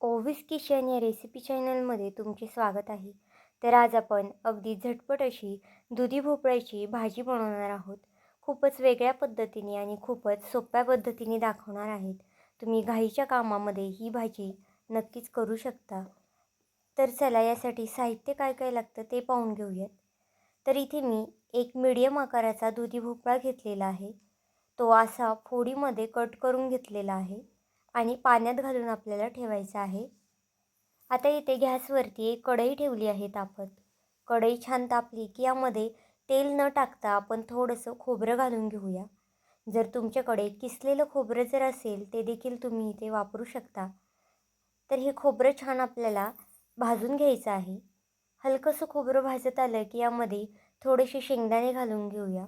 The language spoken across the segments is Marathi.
ओव्हिस किचन या रेसिपी चॅनलमध्ये तुमचे स्वागत आहे. तर आज आपण अगदी झटपट अशी दुधी भोपळ्याची भाजी बनवणार आहोत. खूपच वेगळ्या पद्धतीने आणि खूपच सोप्या पद्धतीने दाखवणार आहेत. तुम्ही घाईच्या कामामध्ये ही भाजी नक्कीच करू शकता. तर चला यासाठी साहित्य काय काय लागतं ते पाहून घेऊयात. तर इथे मी एक मीडियम आकाराचा दुधी भोपळा घेतलेला आहे. तो असा फोडीमध्ये कट करून घेतलेला आहे. आणि पाण्यात घालून आपल्याला ठेवायचं आहे. आता इथे गॅसवरती एक कढई ठेवली आहे तापत. कढई छान तापली की यामध्ये तेल न टाकता आपण थोडंसं खोबरं घालून घेऊया. जर तुमच्याकडे किसलेलं खोबरं जर असेल ते देखील तुम्ही इथे वापरू शकता. तर हे खोबरं छान आपल्याला भाजून घ्यायचं आहे. हलकंसं खोबरं भाजत आलं की यामध्ये थोडेसे शेंगदाणे घालून घेऊया.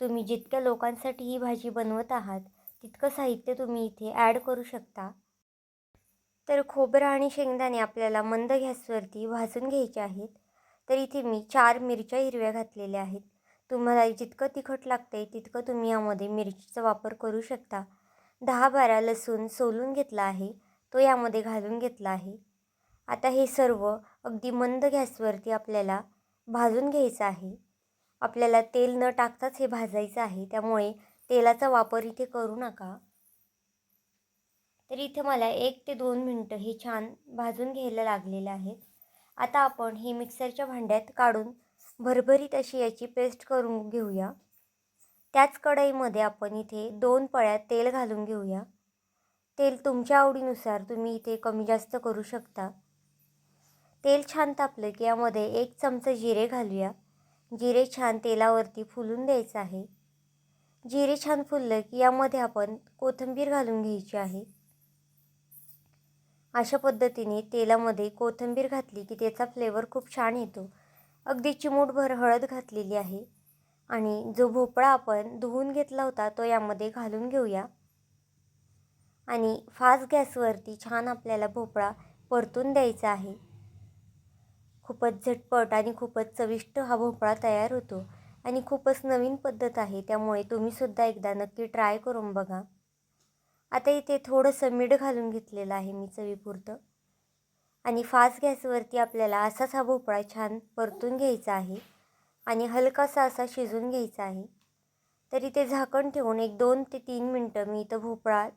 तुम्ही जितक्या लोकांसाठी ही भाजी बनवत आहात तितकं साहित्य तुम्ही इथे ॲड करू शकता. तर खोबरं आणि शेंगदाणे आपल्याला मंद गॅसवरती भाजून घ्यायचे आहेत. तर इथे मी चार मिरच्या हिरव्या घातलेल्या आहेत. तुम्हाला जितकं तिखट लागतं आहे तितकं तुम्ही यामध्ये मिरचीचा वापर करू शकता. दहा बारा लसूण सोलून घेतला आहे. तो यामध्ये घालून घेतला आहे. आता हे सर्व अगदी मंद गॅसवरती आपल्याला भाजून घ्यायचं आहे. आपल्याला तेल न टाकताच हे भाजायचं आहे. त्यामुळे तेलाचा वापर इथे करू नका. तर इथे मला एक ते दोन मिनटं हे छान भाजून घ्यायला लागलेलं आहेत. आता आपण ही मिक्सरच्या भांड्यात काढून भरभरीत अशी याची पेस्ट करून घेऊया. त्याच कढईमध्ये आपण इथे दोन पळ्या तेल घालून घेऊया. तेल तुमच्या आवडीनुसार तुम्ही इथे कमी जास्त करू शकता. तेल छान तापलं की यामध्ये एक चमचा जिरे घालूया. जिरे छान तेलावरती फुलून द्यायचं आहे. जिरे छान फुललं की यामध्ये आपण कोथिंबीर घालून घ्यायची आहे. अशा पद्धतीने तेलामध्ये कोथिंबीर घातली की त्याचा फ्लेवर खूप छान येतो. अगदी चिमूटभर हळद घातलेली आहे. आणि जो भोपळा आपण धुवून घेतला होता तो यामध्ये घालून घेऊया. आणि फास्ट गॅसवरती छान आपल्याला भोपळा परतून द्यायचा आहे. खूपच झटपट आणि खूपच चविष्ट हा भोपळा तयार होतो. आणि खूपच नवीन पद्धत आहे त्यामुळे तुम्हीसुद्धा एकदा नक्की ट्राय करून बघा. आता इथे थोडंसं मीठ घालून घेतलेलं आहे मी चवीपुरतं. आणि फास्ट गॅसवरती आपल्याला असाच हा भोपळा छान परतून घ्यायचा आहे आणि हलकासा असा शिजून घ्यायचा आहे. तर इथे झाकण ठेवून एक दोन ते तीन मिनटं मी इथं भोपळा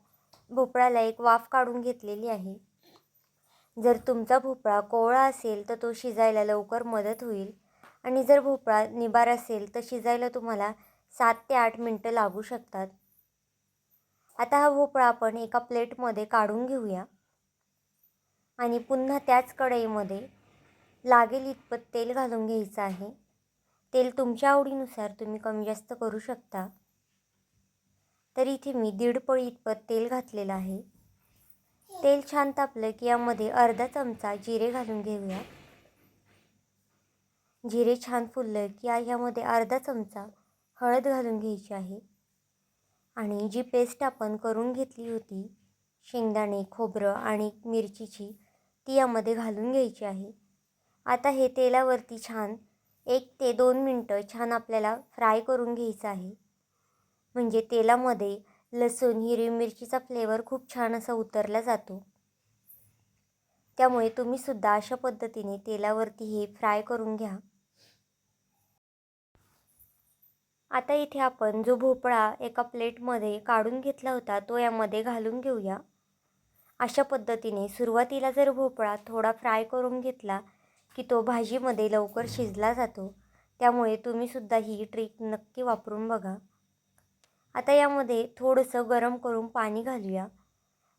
भोपळ्याला एक वाफ काढून घेतलेली आहे. जर तुमचा भोपळा कोवळा असेल तर तो शिजायला लवकर मदत होईल. आणि जर भोपळा निबार असेल तर शिजायला तुम्हाला सात ते आठ मिनटं लागू शकतात. आता हा भोपळा आपण एका प्लेटमध्ये काढून घेऊया. आणि पुन्हा त्याच कढईमध्ये लागेल इतपत तेल घालून घ्यायचं आहे. तेल तुमच्या आवडीनुसार तुम्ही कमी जास्त करू शकता. तर इथे मी दीड पळी इतपत तेल घातलेलं आहे. तेल छान तापलं की यामध्ये अर्धा चमचा जिरे घालून घेऊया. जिरे छान फुललं की ह्यामध्ये अर्धा चमचा हळद घालून घ्यायची आहे. आणि जी पेस्ट आपण करून घेतली होती शेंगदाणे खोबरं आणि मिरचीची ती यामध्ये घालून घ्यायची आहे. आता हे तेलावरती छान एक ते दोन मिनटं छान आपल्याला फ्राय करून घ्यायचं आहे. म्हणजे तेलामध्ये लसूण हिरवी मिरचीचा फ्लेवर खूप छान असा उतरला जातो. त्यामुळे तुम्हीसुद्धा अशा पद्धतीने तेलावरती हे फ्राय करून घ्या. आता इथे आपण जो भोपळा एका प्लेटमध्ये काढून घेतला होता तो यामध्ये घालून घेऊया. अशा पद्धतीने सुरुवातीला जर भोपळा थोडा फ्राय करून घेतला की तो भाजीमध्ये लवकर शिजला जातो त्यामुळे तुम्हीसुद्धा ही ट्रिक नक्की वापरून बघा. आता यामध्ये थोडंसं गरम करून पाणी घालूया.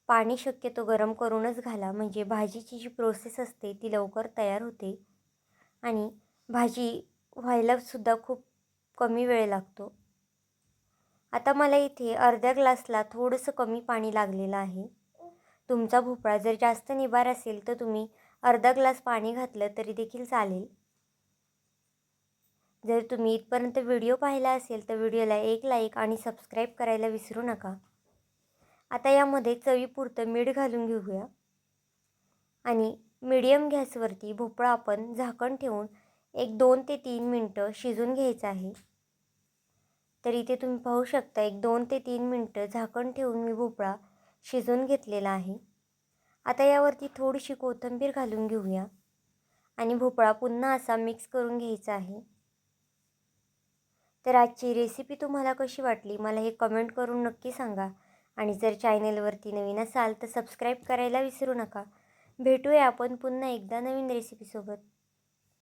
पाणी शक्यतो गरम करूनच घाला म्हणजे भाजीची जी प्रोसेस असते ती लवकर तयार होते. आणि भाजी व्हायलासुद्धा खूप कमी वेळ लागतो. आता मला इथे अर्ध्या ग्लासला थोडंसं कमी पाणी लागलेलं आहे. तुमचा भोपळा जर जास्त निबार असेल तर तुम्ही अर्धा ग्लास पाणी घातलं तरी देखील चालेल. जर तुम्ही इथपर्यंत व्हिडिओ पाहिला असेल तर व्हिडिओला एक लाईक आणि सबस्क्राईब करायला विसरू नका. आता यामध्ये चवीपुरतं मीठ घालून घेऊया. आणि मीडियम गॅसवरती भोपळा आपण झाकण ठेवून एक दोन ते तीन मिनटं शिजून घ्यायचं आहे. तर इथे तुम्ही पाहू शकता एक दोन ते तीन मिनटं झाकण ठेवून मी भोपळा शिजवून घेतलेला आहे. आता यावरती थोडीशी कोथिंबीर घालून घेऊया आणि भोपळा पुन्हा असा मिक्स करून घ्यायचा आहे. तर आजची रेसिपी तुम्हाला कशी वाटली मला हे कमेंट करून नक्की सांगा आणि जर चॅनलवरती नवीन असाल तर सबस्क्राईब करायला विसरू नका. भेटूया आपण पुन्हा एकदा नवीन रेसिपीसोबत.